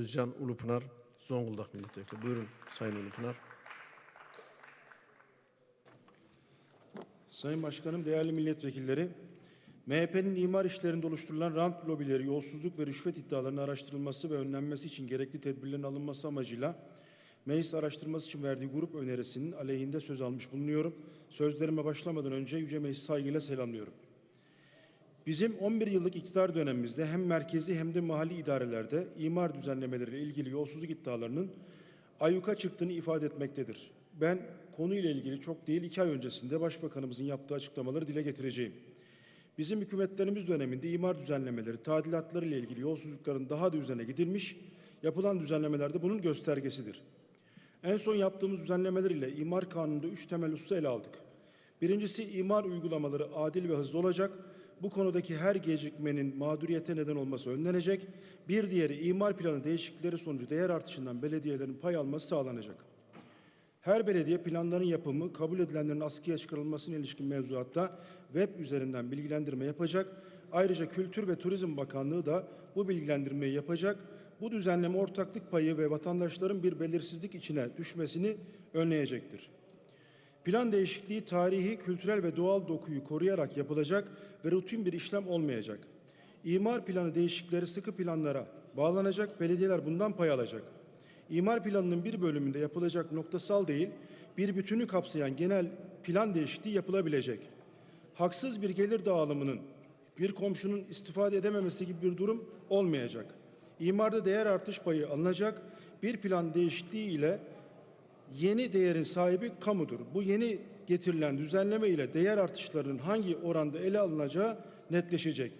Özcan Ulupınar, Zonguldak Milletvekili. Buyurun Sayın Ulupınar. Sayın Başkanım, değerli milletvekilleri, MHP'nin imar işlerinde oluşturulan rant lobileri, yolsuzluk ve rüşvet iddialarının araştırılması ve önlenmesi için gerekli tedbirlerin alınması amacıyla meclis araştırması için verdiği grup önerisinin aleyhinde söz almış bulunuyorum. Sözlerime başlamadan önce Yüce Meclis saygıyla selamlıyorum. Bizim 11 yıllık iktidar dönemimizde hem merkezi hem de mahalli idarelerde imar düzenlemeleriyle ilgili yolsuzluk iddialarının ayyuka çıktığını ifade etmektedir. Ben konuyla ilgili çok değil iki ay öncesinde Başbakanımızın yaptığı açıklamaları dile getireceğim. Bizim hükümetlerimiz döneminde imar düzenlemeleri, tadilatları ile ilgili yolsuzlukların daha da üzerine gidilmiş, yapılan düzenlemeler de bunun göstergesidir. En son yaptığımız düzenlemeler ile imar kanununda üç temel hususu ele aldık. Birincisi imar uygulamaları adil ve hızlı olacak. Bu konudaki her gecikmenin mağduriyete neden olması önlenecek. Bir diğeri imar planı değişiklikleri sonucu değer artışından belediyelerin pay alması sağlanacak. Her belediye planların yapımı, kabul edilenlerin askıya çıkarılmasına ilişkin mevzuatta web üzerinden bilgilendirme yapacak. Ayrıca Kültür ve Turizm Bakanlığı da bu bilgilendirmeyi yapacak. Bu düzenleme ortaklık payı ve vatandaşların bir belirsizlik içine düşmesini önleyecektir. Plan değişikliği tarihi, kültürel ve doğal dokuyu koruyarak yapılacak ve rutin bir işlem olmayacak. İmar planı değişiklikleri sıkı planlara bağlanacak, belediyeler bundan pay alacak. İmar planının bir bölümünde yapılacak noktasal değil, bir bütünü kapsayan genel plan değişikliği yapılabilecek. Haksız bir gelir dağılımının bir komşunun istifade edememesi gibi bir durum olmayacak. İmarda değer artış payı alınacak. Bir plan değişikliği ile yeni değerin sahibi kamudur. Bu yeni getirilen düzenleme ile değer artışlarının hangi oranda ele alınacağı netleşecek.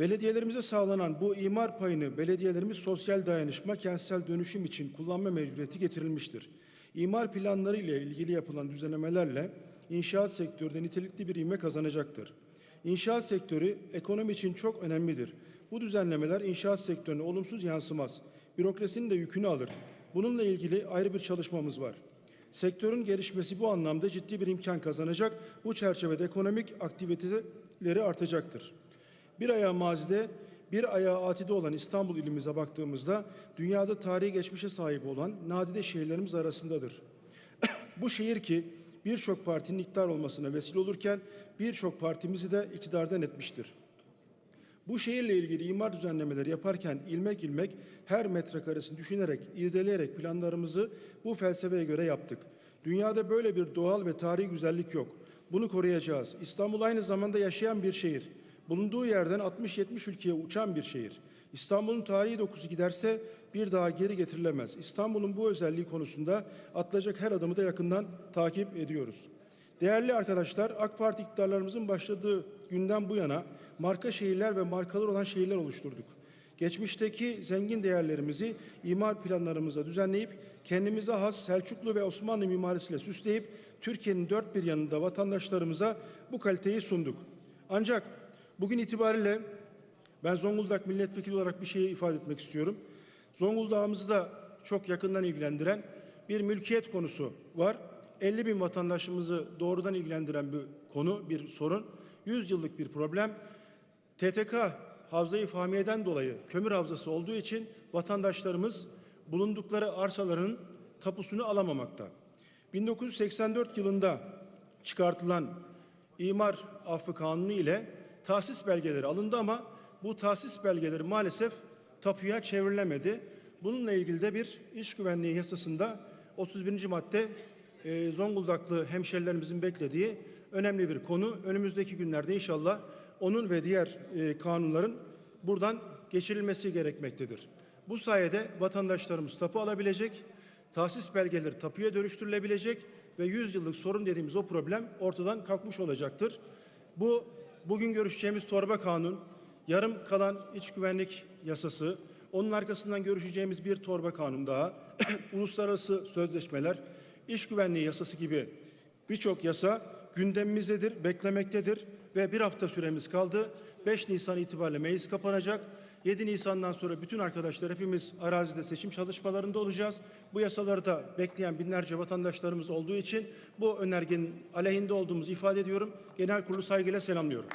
Belediyelerimize sağlanan bu imar payını belediyelerimiz sosyal dayanışma, kentsel dönüşüm için kullanma mecburiyeti getirilmiştir. İmar planları ile ilgili yapılan düzenlemelerle inşaat sektöründe nitelikli bir ivme kazanacaktır. İnşaat sektörü ekonomi için çok önemlidir. Bu düzenlemeler inşaat sektörüne olumsuz yansımaz. Bürokrasinin de yükünü alır. Bununla ilgili ayrı bir çalışmamız var. Sektörün gelişmesi bu anlamda ciddi bir imkan kazanacak. Bu çerçevede ekonomik aktiviteleri artacaktır. Bir ayağı mazide, bir ayağı atide olan İstanbul ilimize baktığımızda dünyada tarihi geçmişe sahip olan nadide şehirlerimiz arasındadır. Bu şehir ki birçok partinin iktidar olmasına vesile olurken birçok partimizi de iktidardan etmiştir. Bu şehirle ilgili imar düzenlemeleri yaparken ilmek ilmek her metrekaresini düşünerek, irdeleyerek planlarımızı bu felsefeye göre yaptık. Dünyada böyle bir doğal ve tarihi güzellik yok. Bunu koruyacağız. İstanbul aynı zamanda yaşayan bir şehir. Bulunduğu yerden 60-70 ülkeye uçan bir şehir. İstanbul'un tarihi dokusu giderse bir daha geri getirilemez. İstanbul'un bu özelliği konusunda atılacak her adımı da yakından takip ediyoruz. Değerli arkadaşlar, AK Parti iktidarlarımızın başladığı günden bu yana marka şehirler ve markalar olan şehirler oluşturduk. Geçmişteki zengin değerlerimizi imar planlarımıza düzenleyip kendimize has Selçuklu ve Osmanlı mimarisiyle süsleyip Türkiye'nin dört bir yanında vatandaşlarımıza bu kaliteyi sunduk. Ancak bugün itibariyle ben Zonguldak milletvekili olarak bir şeyi ifade etmek istiyorum. Zonguldak'ımızı da çok yakından ilgilendiren bir mülkiyet konusu var. 50 bin vatandaşımızı doğrudan ilgilendiren bir konu, bir sorun. 100 yıllık bir problem. TTK Havza-i Fahmiye'den dolayı kömür havzası olduğu için vatandaşlarımız bulundukları arsaların tapusunu alamamakta. 1984 yılında çıkartılan imar affı kanunu ile tahsis belgeleri alındı ama bu tahsis belgeleri maalesef tapuya çevrilemedi. Bununla ilgili de bir iş güvenliği yasasında 31. madde e, Zonguldaklı hemşerilerimizin beklediği önemli bir konu. Önümüzdeki günlerde inşallah onun ve diğer e, kanunların buradan geçirilmesi gerekmektedir. Bu sayede vatandaşlarımız tapu alabilecek, tahsis belgeleri tapuya dönüştürülebilecek ve 100 yıllık sorun dediğimiz o problem ortadan kalkmış olacaktır. Bu bugün görüşeceğimiz torba kanun, yarım kalan iç güvenlik yasası, onun arkasından görüşeceğimiz bir torba kanun daha, uluslararası sözleşmeler, iş güvenliği yasası gibi birçok yasa gündemimizdedir, beklemektedir ve bir hafta süremiz kaldı. 5 Nisan itibariyle meclis kapanacak. 7 Nisan'dan sonra bütün arkadaşlar hepimiz arazide seçim çalışmalarında olacağız. Bu yasaları da bekleyen binlerce vatandaşlarımız olduğu için bu önergenin aleyhinde olduğumuzu ifade ediyorum. Genel kurulu saygıyla selamlıyorum.